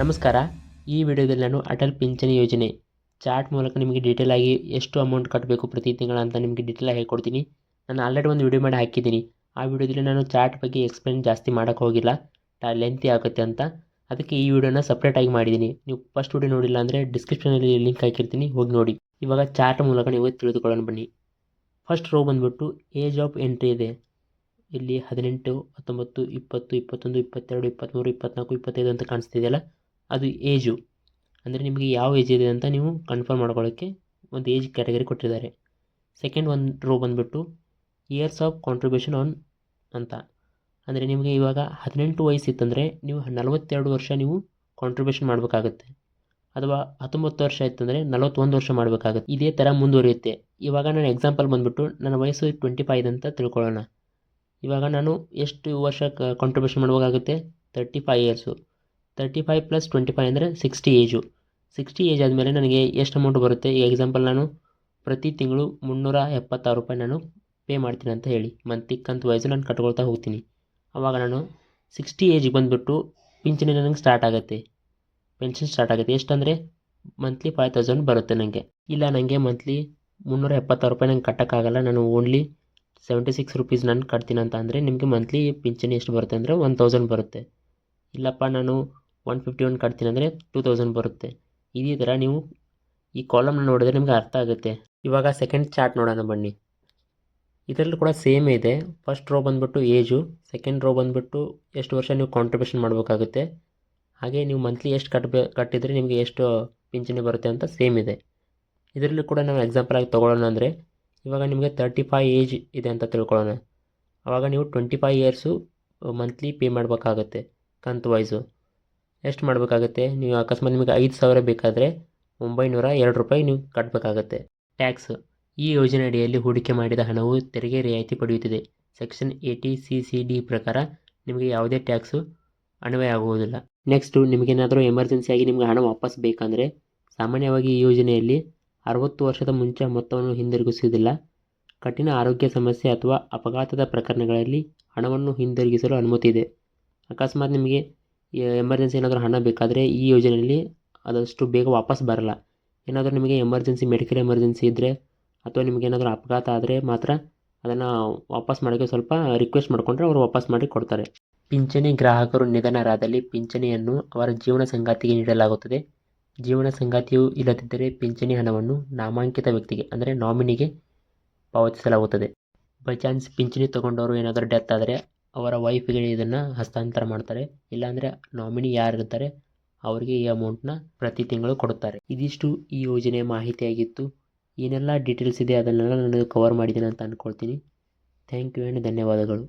ನಮಸ್ಕಾರ. ಈ ವಿಡಿಯೋದಲ್ಲಿ ನಾನು ಅಟಲ್ ಪಿಂಚಣಿ ಯೋಜನೆ. ಚಾರ್ಟ್ ಮೂಲಕ ನಿಮಗೆ ಡೀಟೇಲ್ ಆಗಿ ಎಷ್ಟು ಅಮೌಂಟ್ ಕಟ್ಟಬೇಕು ಪ್ರತಿ ತಿಂಗಳ ಅಂತ ನಿಮಗೆ ಡೀಟೇಲ್ ಆಗಿ ಹೇಳ್ಕೊಡ್ತೀನಿ. ನಾನು ಆಲ್ರೆಡಿ ಒಂದು ವಿಡಿಯೋ ಮಾಡಿ ಹಾಕಿದ್ದೀನಿ. ಆ ವಿಡಿಯೋದಲ್ಲಿ ನಾನು ಚಾರ್ಟ್ ಬಗ್ಗೆ ಎಕ್ಸ್ಪ್ಲೇನ್ ಜಾಸ್ತಿ ಮಾಡೋಕ್ಕೆ ಹೋಗಿಲ್ಲ. ಲೆಂತಿ ಆಗುತ್ತೆ ಅಂತ. ಅದಕ್ಕೆ ಈ ವಿಡಿಯೋನ ಸಪ್ರೇಟಾಗಿ ಮಾಡಿದ್ದೀನಿ. ನೀವು ಫಸ್ಟ್ ವಿಡಿಯೋ ನೋಡಿಲ್ಲ ಅಂದರೆ ಡಿಸ್ಕ್ರಿಪ್ಷನಲ್ಲಿ ಲಿಂಕ್ ಹಾಕಿರ್ತೀನಿ. ಹೋಗಿ ನೋಡಿ. ಇವಾಗ ಚಾರ್ಟ್ ಮೂಲಕ ನೀವು ತಿಳಿದುಕೊಳ್ಳೋಣ ಬನ್ನಿ. ಫಸ್ಟ್ ರೋ ಬಂದುಬಿಟ್ಟು ಏಜ್ ಆಫ್ ಎಂಟ್ರಿ ಇದೆ. ಇಲ್ಲಿ ಹದಿನೆಂಟು, ಹತ್ತೊಂಬತ್ತು, ಇಪ್ಪತ್ತು, ಇಪ್ಪತ್ತೊಂದು, ಇಪ್ಪತ್ತೆರಡು ಇಪ್ಪತ್ತ್ಮೂರು ಇಪ್ಪತ್ತ್ನಾಲ್ಕು ಇಪ್ಪತ್ತೈದು ಅಂತ ಕಾಣಿಸ್ತಿದೆಯಲ್ಲ? ಅದು ಏಜು. ಅಂದರೆ ನಿಮಗೆ ಯಾವ ಏಜ್ ಇದೆ ಅಂತ ನೀವು ಕನ್ಫರ್ಮ್ ಮಾಡ್ಕೊಳ್ಳೋಕ್ಕೆ ಒಂದು ಏಜ್ ಕ್ಯಾಟಗರಿ ಕೊಟ್ಟಿದ್ದಾರೆ. ಸೆಕೆಂಡ್ ಒಂದು ರೋ ಬಂದುಬಿಟ್ಟು ಇಯರ್ಸ್ ಆಫ್ ಕಾಂಟ್ರಿಬ್ಯೂಷನ್ ಆನ್ ಅಂತ. ಅಂದರೆ ನಿಮಗೆ ಇವಾಗ ಹದಿನೆಂಟು ವಯಸ್ಸಿತ್ತಂದರೆ ನೀವು ನಲವತ್ತೆರಡು ವರ್ಷ ನೀವು ಕಾಂಟ್ರಿಬ್ಯೂಷನ್ ಮಾಡಬೇಕಾಗುತ್ತೆ. ಅಥವಾ ಹತ್ತೊಂಬತ್ತು ವರ್ಷ ಇತ್ತಂದರೆ ನಲವತ್ತೊಂದು ವರ್ಷ ಮಾಡಬೇಕಾಗುತ್ತೆ. ಇದೇ ಥರ ಮುಂದುವರಿಯುತ್ತೆ. ಇವಾಗ ನಾನು ಎಕ್ಸಾಂಪಲ್ ಬಂದುಬಿಟ್ಟು ನನ್ನ ವಯಸ್ಸು ಟ್ವೆಂಟಿ ಫೈವ್ ಅಂತ ತಿಳ್ಕೊಳ್ಳೋಣ. ಇವಾಗ ನಾನು ಎಷ್ಟು ವರ್ಷ ಕಾಂಟ್ರಿಬ್ಯೂಷನ್ ಮಾಡಬೇಕಾಗುತ್ತೆ? Thirty five years thirty five plus twenty five ಅಂದರೆ ಸಿಕ್ಸ್ಟಿ ಏಜು ಸಿಕ್ಸ್ಟಿ ಏಜ್ ಆದಮೇಲೆ ನನಗೆ ಎಷ್ಟು ಅಮೌಂಟ್ ಬರುತ್ತೆ? ಈಗ ಎಕ್ಸಾಂಪಲ್ ನಾನು ಪ್ರತಿ ತಿಂಗಳು ಮುನ್ನೂರ ಎಪ್ಪತ್ತಾರು ರೂಪಾಯಿ ನಾನು ಪೇ ಮಾಡ್ತೀನಿ ಅಂತ ಹೇಳಿ. ಮಂತ್ಲಿ ಕಂತು ವಯಸ್ಸು ನಾನು ಕಟ್ಕೊಳ್ತಾ ಹೋಗ್ತೀನಿ. ಆವಾಗ ನಾನು ಸಿಕ್ಸ್ಟಿ ಏಜಿಗೆ ಬಂದುಬಿಟ್ಟು ಪಿಂಚಣಿ ನನಗೆ ಸ್ಟಾರ್ಟ್ ಆಗುತ್ತೆ. ಪೆನ್ಷನ್ ಸ್ಟಾರ್ಟ್ ಆಗುತ್ತೆ. ಎಷ್ಟಂದರೆ ಮಂತ್ಲಿ ಫೈವ್ ತೌಸಂಡ್ ಬರುತ್ತೆ ನನಗೆ ಇಲ್ಲ ನನಗೆ ಮಂತ್ಲಿ ಮುನ್ನೂರ ಎಪ್ಪತ್ತಾರು ರೂಪಾಯಿ ನಂಗೆ ಕಟ್ಟೋಕ್ಕಾಗಲ್ಲ. ನಾನು ಓನ್ಲಿ ಸೆವೆಂಟಿ ಸಿಕ್ಸ್ ರುಪೀಸ್ ನಾನು ಕಟ್ತೀನಿ ಅಂತ ಅಂದರೆ ನಿಮಗೆ ಮಂತ್ಲಿ ಪಿಂಚಣಿ ಎಷ್ಟು ಬರುತ್ತೆ ಅಂದರೆ ಒನ್ ತೌಸಂಡ್ ಬರುತ್ತೆ. ಇಲ್ಲಪ್ಪ, ನಾನು ಒನ್ ಫಿಫ್ಟಿ ಒನ್ ಕಟ್ತೀನಿ ಅಂದರೆ ಟೂ ತೌಸಂಡ್ ಬರುತ್ತೆ. ಇದೇ ಥರ ನೀವು ಈ ಕಾಲಮ್ನ ನೋಡಿದ್ರೆ ನಿಮಗೆ ಅರ್ಥ ಆಗುತ್ತೆ. ಇವಾಗ ಸೆಕೆಂಡ್ ಚಾರ್ಟ್ ನೋಡೋಣ ಬನ್ನಿ. ಇದರಲ್ಲೂ ಕೂಡ ಸೇಮ್ ಇದೆ. ಫಸ್ಟ್ ರೋ ಬಂದುಬಿಟ್ಟು ಏಜು ಸೆಕೆಂಡ್ ರೋ ಬಂದುಬಿಟ್ಟು ಎಷ್ಟು ವರ್ಷ ನೀವು ಕಾಂಟ್ರಿಬ್ಯೂಷನ್ ಮಾಡಬೇಕಾಗುತ್ತೆ. ಹಾಗೆ ನೀವು ಮಂತ್ಲಿ ಎಷ್ಟು ಕಟ್ಬೇ, ಕಟ್ಟಿದರೆ ನಿಮಗೆ ಎಷ್ಟು ಪಿಂಚಣಿ ಬರುತ್ತೆ ಅಂತ ಸೇಮ್ ಇದೆ. ಇದರಲ್ಲೂ ಕೂಡ ನಾವು ಎಕ್ಸಾಂಪಲ್ ಆಗಿ ತೊಗೊಳ್ಳೋಣ ಅಂದರೆ ಇವಾಗ ನಿಮಗೆ ತರ್ಟಿ ಫೈವ್ ಏಜ್ ಇದೆ ಅಂತ ತಿಳ್ಕೊಳ್ಳೋಣ. ಆವಾಗ ನೀವು twenty five years monthly pay ಮಾಡಬೇಕಾಗುತ್ತೆ ಕಂತು ವೈಸು ಎಷ್ಟು ಮಾಡಬೇಕಾಗತ್ತೆ? ನೀವು ಅಕಸ್ಮಾತ್ ನಿಮಗೆ ಐದು ಸಾವಿರ ಬೇಕಾದರೆ ಒಂಬೈನೂರ ಎರಡು ರೂಪಾಯಿ ನೀವು ಕಟ್ಟಬೇಕಾಗತ್ತೆ ಟ್ಯಾಕ್ಸ್. ಈ ಯೋಜನೆ ಅಡಿಯಲ್ಲಿ ಹೂಡಿಕೆ ಮಾಡಿದ ಹಣವು ತೆರಿಗೆ ರಿಯಾಯಿತಿ ಪಡೆಯುತ್ತಿದೆ. Section eighty C C D ಪ್ರಕಾರ ನಿಮಗೆ ಯಾವುದೇ ಟ್ಯಾಕ್ಸು ಅನ್ವಯ ಆಗುವುದಿಲ್ಲ. ನೆಕ್ಸ್ಟು, ನಿಮಗೇನಾದರೂ ಎಮರ್ಜೆನ್ಸಿಯಾಗಿ ನಿಮಗೆ ಹಣ ವಾಪಸ್ ಬೇಕಂದರೆ ಸಾಮಾನ್ಯವಾಗಿ ಈ ಯೋಜನೆಯಲ್ಲಿ ಅರವತ್ತು ವರ್ಷದ ಮುಂಚೆ ಮೊತ್ತವನ್ನು ಹಿಂದಿರುಗಿಸುವುದಿಲ್ಲ. ಕಠಿಣ ಆರೋಗ್ಯ ಸಮಸ್ಯೆ ಅಥವಾ ಅಪಘಾತದ ಪ್ರಕರಣಗಳಲ್ಲಿ ಹಣವನ್ನು ಹಿಂದಿರುಗಿಸಲು ಅನುಮತಿ ಇದೆ. ಅಕಸ್ಮಾತ್ ನಿಮಗೆ ಎಮರ್ಜೆನ್ಸಿ ಏನಾದರೂ ಹಣ ಬೇಕಾದರೆ ಈ ಯೋಜನೆಯಲ್ಲಿ ಅದಷ್ಟು ಬೇಗ ವಾಪಸ್ ಬರಲ್ಲ. ಏನಾದರೂ ನಿಮಗೆ ಎಮರ್ಜೆನ್ಸಿ ಮೆಡಿಕಲ್ ಎಮರ್ಜೆನ್ಸಿ ಇದ್ದರೆ ಅಥವಾ ನಿಮಗೇನಾದರೂ ಅಪಘಾತ ಆದರೆ ಮಾತ್ರ ಅದನ್ನು ವಾಪಸ್ ಮಾಡೋಕ್ಕೆ ಸ್ವಲ್ಪ ರಿಕ್ವೆಸ್ಟ್ ಮಾಡಿಕೊಂಡ್ರೆ ಅವರು ವಾಪಸ್ ಮಾಡಿ ಕೊಡ್ತಾರೆ. ಪಿಂಚಣಿ ಗ್ರಾಹಕರು ನಿಧನರಾದಲ್ಲಿ ಪಿಂಚಣಿಯನ್ನು ಅವರ ಜೀವನ ಸಂಗಾತಿಗೆ ನೀಡಲಾಗುತ್ತದೆ. ಜೀವನ ಸಂಗಾತಿಯು ಇಲ್ಲದಿದ್ದರೆ ಪಿಂಚಣಿ ಹಣವನ್ನು ನಾಮಾಂಕಿತ ವ್ಯಕ್ತಿಗೆ, ಅಂದರೆ ನಾಮಿನಿಗೆ ಪಾವತಿಸಲಾಗುತ್ತದೆ. ಬೈ ಚಾನ್ಸ್ ಪಿಂಚಣಿ ತೊಗೊಂಡವರು ಏನಾದರೂ ಡೆತ್ ಆದರೆ ಅವರ ವೈಫಿಗೆ ಇದನ್ನು ಹಸ್ತಾಂತರ ಮಾಡ್ತಾರೆ. ಇಲ್ಲಾಂದರೆ ನಾಮಿನಿ ಯಾರಿರ್ತಾರೆ ಅವರಿಗೆ ಈ ಅಮೌಂಟ್ನ ಪ್ರತಿ ತಿಂಗಳು ಕೊಡುತ್ತಾರೆ ಇದಿಷ್ಟು ಈ ಯೋಜನೆಯ ಮಾಹಿತಿಯಾಗಿತ್ತು. ಏನೆಲ್ಲ ಡೀಟೇಲ್ಸ್ ಇದೆ, ಅದನ್ನೆಲ್ಲ ನಾನು ಕವರ್ ಮಾಡಿದ್ದೀನಿ ಅಂತ ಅಂದ್ಕೊಳ್ತೀನಿ ಥ್ಯಾಂಕ್ ಯು ಆ್ಯಂಡ್ ಧನ್ಯವಾದಗಳು.